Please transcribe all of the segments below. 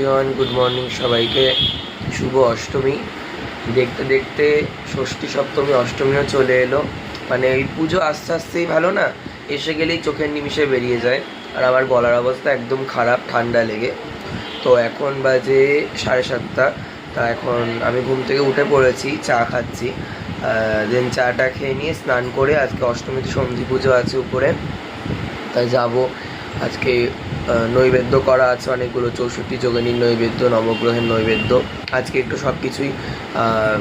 Everyone good morning সবাইকে। শুভ অষ্টমী। দেখতে দেখতে ষষ্ঠী সপ্তমী, অষ্টমীও চলে এলো। মানে এই পুজো আস্তে আস্তেই ভালো না? এসে গেলেই চোখের নিমিষে বেরিয়ে যায়। আর আমার গলার অবস্থা একদম খারাপ, ঠান্ডা লেগে। তো এখন বাজে সাড়ে সাতটা। তা এখন আমি ঘুম থেকে উঠে পড়েছি, চা খাচ্ছি। দেন চাটা খেয়ে নিয়ে স্নান করে আজকে অষ্টমীতে সন্ধি পুজো আছে উপরে। তাই যাব আজকে নৈবেদ্য করা আছে, অনেকগুলো চৌষট্টি যোগিনীর নৈবেদ্য, নবগ্রহের নৈবেদ্য। আজকে একটু সব কিছুই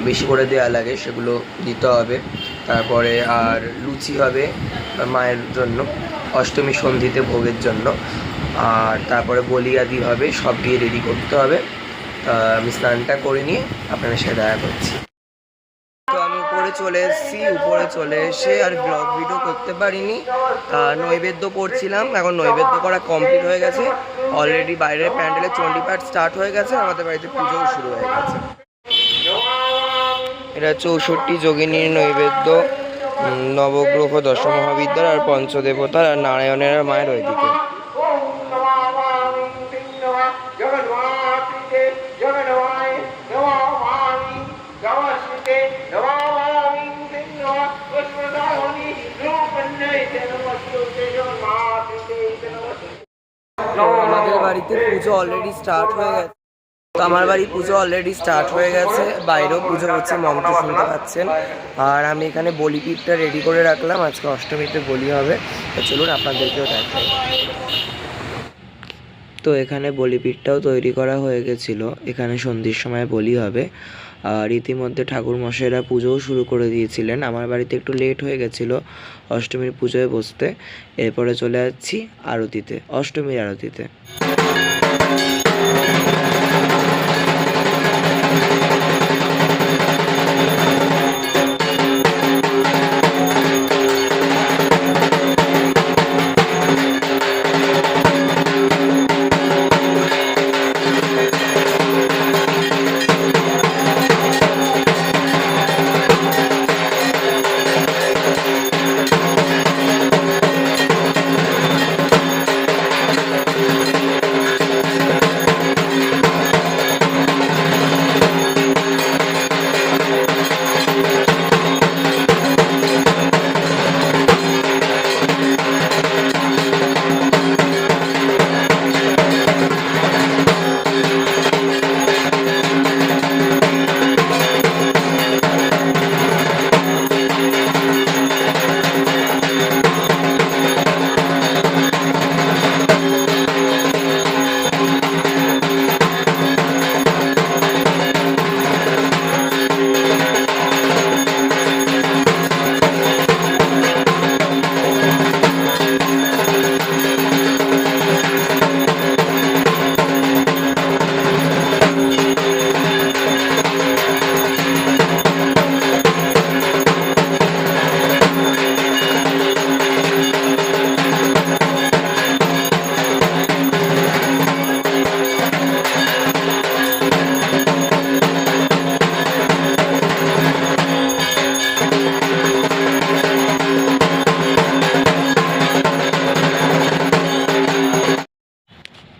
বেশি করে দেওয়া লাগে, সেগুলো দিতে হবে। তারপরে আর লুচি হবে মায়ের জন্য, অষ্টমী সন্ধিতে ভোগের জন্য। আর তারপরে বলিয়াদি হবে, সব দিয়ে রেডি করতে হবে। আমি স্নানটা করে নিয়ে আপনাদের সাথে দেখা করছি। উপরে চলে এসেছি উপরে চলে এসে আর ব্লগ ভিডিও করতে পারিনি। আহ, নৈবেদ্য করছিলাম এখন নৈবেদ্য করা কমপ্লিট হয়ে গেছে। অলরেডি বাইরের প্যান্ডেলের চণ্ডী পাঠ স্টার্ট হয়ে গেছে আমাদের বাড়িতে পুজোও শুরু হয়ে গেছে। এটা চৌষট্টি যোগিনীর নৈবেদ্য নবগ্রহ দশ মহাবিদ্যার আর পঞ্চদেবতার আর নারায়ণের মায়ের ওইদিকে। আমাদের বাড়িতে পুজো অলরেডি স্টার্ট হয়ে গেছে। তো আমার বাড়ি পুজো অলরেডি স্টার্ট হয়ে গেছে। বাইরেও পুজো হচ্ছে মন্ত্র শুনতে পাচ্ছেন। আর আমি এখানে বলিপিঠটা রেডি করে রাখলাম। আজকে অষ্টমীতে বলি হবে। তো চলুন আপনাদেরকেও দেখাই। তো এখানে বলিপিঠটাও তৈরি করা হয়ে গেছিল। এখানে সন্ধ্যের সময় বলি হবে। আর ইতিমধ্যে ঠাকুর মশাইরা পুজোও শুরু করে দিয়েছিলেন। আমার বাড়িতে একটু লেট হয়ে গেছিল অষ্টমীর পুজোয় বসতে। এরপরে চলে যাচ্ছি আরতিতে, অষ্টমীর আরতিতে।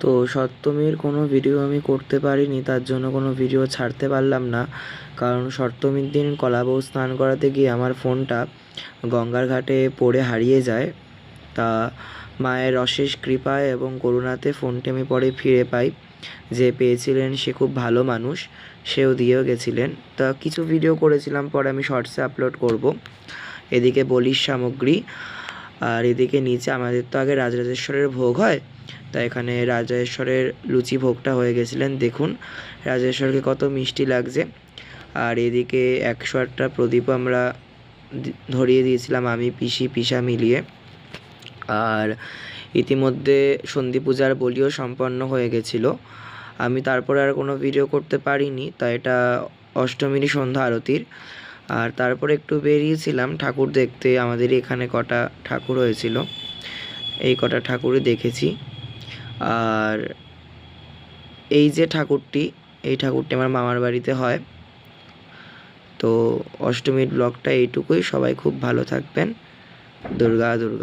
তো সপ্তমীর কোনো ভিডিও আমি করতে পারিনি, তার জন্য কোনো ভিডিও ছাড়তে পারলাম না। কারণ সপ্তমীর দিন কলাবউ স্নান করাতে গিয়ে আমার ফোনটা গঙ্গার ঘাটে পড়ে হারিয়ে যায়। তা মায়ের অশেষ কৃপায় এবং করুণাতে ফোনটি আমি পরে ফিরে পাই। যে পেয়েছিলেন সে খুব ভালো মানুষ, সেও দিয়েও গেছিলেন। তা কিছু ভিডিও করেছিলাম, পরে আমি শর্টসে আপলোড করব। এদিকে বলির সামগ্রী, আর এদিকে নিচে আমাদের তো আগে রাজরাজেশ্বরের ভোগ হয় তা এখানে রাজেশ্বরের লুচি ভোগটা হয়ে গেছিলেন, দেখুন। রাজেশ্বরকে কত মিষ্টি লাগছে। আর এদিকে একশো আটটা প্রদীপ আমরা ধরিয়ে দিয়েছিলাম, আমি, পিসি, পিসা মিলিয়ে। আর ইতিমধ্যে সন্ধি পূজার বলিও সম্পন্ন হয়ে গেছিল। আমি তারপরে আর কোনো ভিডিও করতে পারিনি, তা এটা অষ্টমীর সন্ধ্যা আরতির। আর তারপরে একটু বেরিয়েছিলাম, ঠাকুর দেখতে। আমাদের এখানে কটা ঠাকুর হয়েছিল। এই কটা ঠাকুরই দেখেছি। আর এই যে ঠাকুরটি, এই ঠাকুরটি আমার মামার বাড়িতে হয়। তো অষ্টমীর ব্লগটা এইটুকুই। সবাই খুব ভালো থাকবেন। দুর্গা দুর্গা।